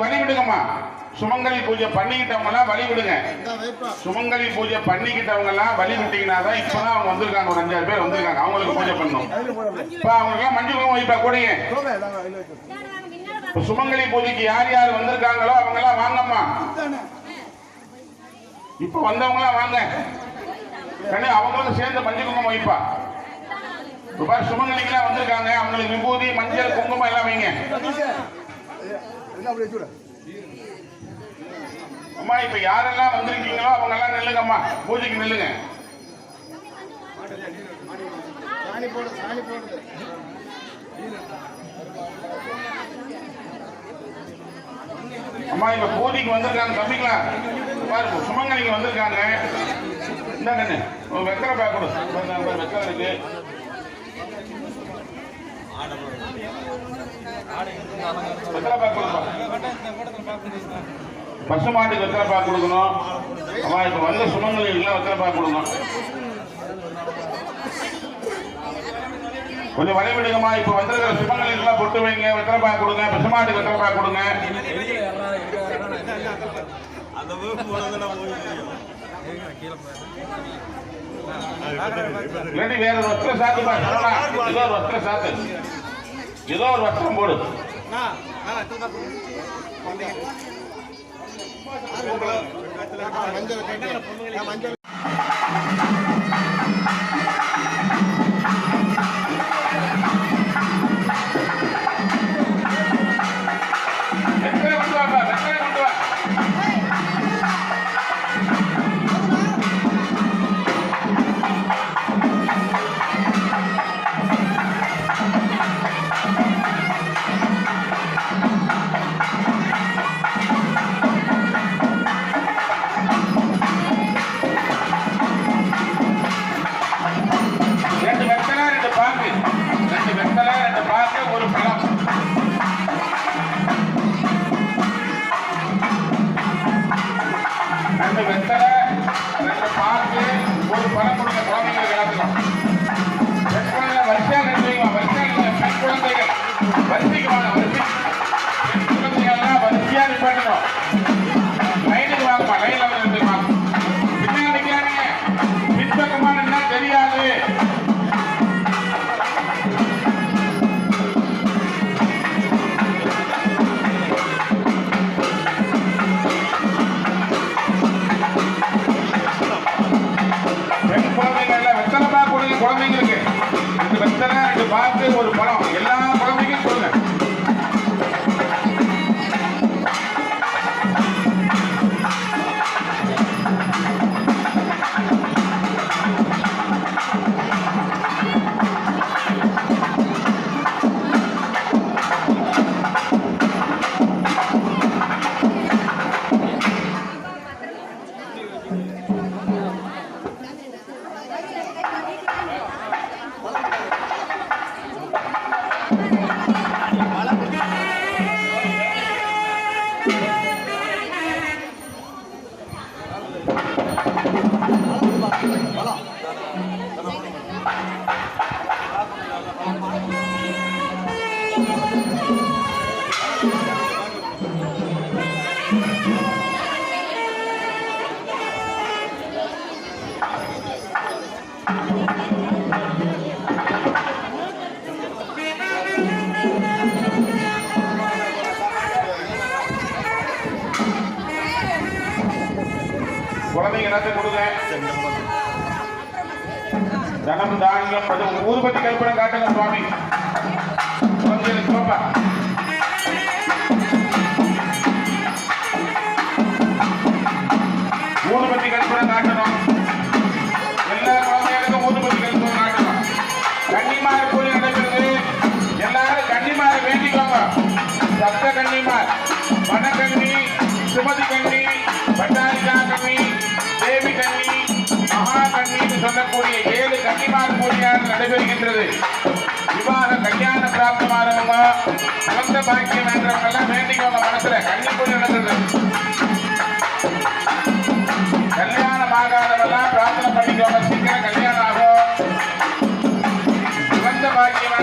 வழி விடுங்கம்மா சுமங்கலி பூஜை பண்ணிக்கிட்டவங்க எல்லாம் வழி விடுங்க சுமங்கலி பூஜை பண்ணிக்கிட்டவங்க எல்லாம் வழி விட்டீங்கன்னா தான் இப்பதான் அவங்க வந்திருக்காங்க. ஒரு அஞ்சாறு பேர் வந்திருக்காங்க. அவங்களுக்கு பூஜை பண்ணணும். இப்ப அவங்களுக்கு எல்லாம் மஞ்சள் குங்குமம் வைப்பா கூடங்க. இப்ப சுமங்கலி பூஜைக்கு யார் யார் வந்திருக்காங்களோ அவங்க எல்லாம் வாங்கம்மா இப்ப வந்தவங்க எல்லாம் வாங்க அவங்களும் சேர்ந்து மஞ்சள் குங்குமம் வைப்பா. ரூபாய் சுமங்கலிக்கெல்லாம் வந்திருக்காங்க. அவங்களுக்கு விபூதி மஞ்சள் குங்குமம் எல்லாம் வைங்க. அம்மா இப்ப யாரெல்லாம் வந்திருக்கீங்களோ அவங்க எல்லாம் நில்லுங்கம்மா. பூஜைக்கு நில்லுங்க. அம்மா இப்ப பூஜைக்கு வந்திருக்காங்க தம்பிங்களா பாருங்க சுமங்கலிங்க வந்திருக்காங்க. இந்த கண்ணு பாருங்க, பாருங்க, வெத்தலை இருக்கு. வெத்தலை பேக் கொடுப்பா பசு மாட்டுக்கு வெத்தலை பாக்கு கொடுக்கணும். அம்மா இப்ப வந்த சுமங்கலிகள்லாம் வெத்தலை பாக்கு கொடுக்கணும். கொஞ்சம் வழி விடுங்கம்மா இப்ப வந்திருக்கிற சுமங்கலிகள்லாம் பொட்டு வைங்க. வெத்தலை பாக்கு கொடுங்க. பசு மாட்டுக்கு வெத்தலை பாக்கு கொடுங்க வேற ஒரு வஸ்திரம் சாத்துப்பா ஏதோ ஒரு வஸ்திரம் சாத்து. ஏதோ ஒரு வஸ்திரம் போடு. வெத்தலை சிந்தனை வெத்தலை ரெண்டு ஒரு படம். குழந்தைங்க எல்லாத்தையும் கொடுங்க. தனம் தானியம் அது ஊதுபத்தி கல்பனை காட்டுங்க சுவாமி. சொல்லக்கூடிய ஏழு கன்னிமார் பூஜையால் நடைபெறுகின்றது. விவாக கல்யாண பிராப்தமானவங்க குழந்த பாக்கியம் என்றவங்கெல்லாம் வேண்டிக்கோங்க மனசுல கன்னி பூஜை நடந்தது கல்யாணம் ஆகாதவெல்லாம் பிரார்த்தனை பண்ணிக்கோங்க. சீக்கிரம் கல்யாணம் ஆகும். குழந்த பாக்கியம்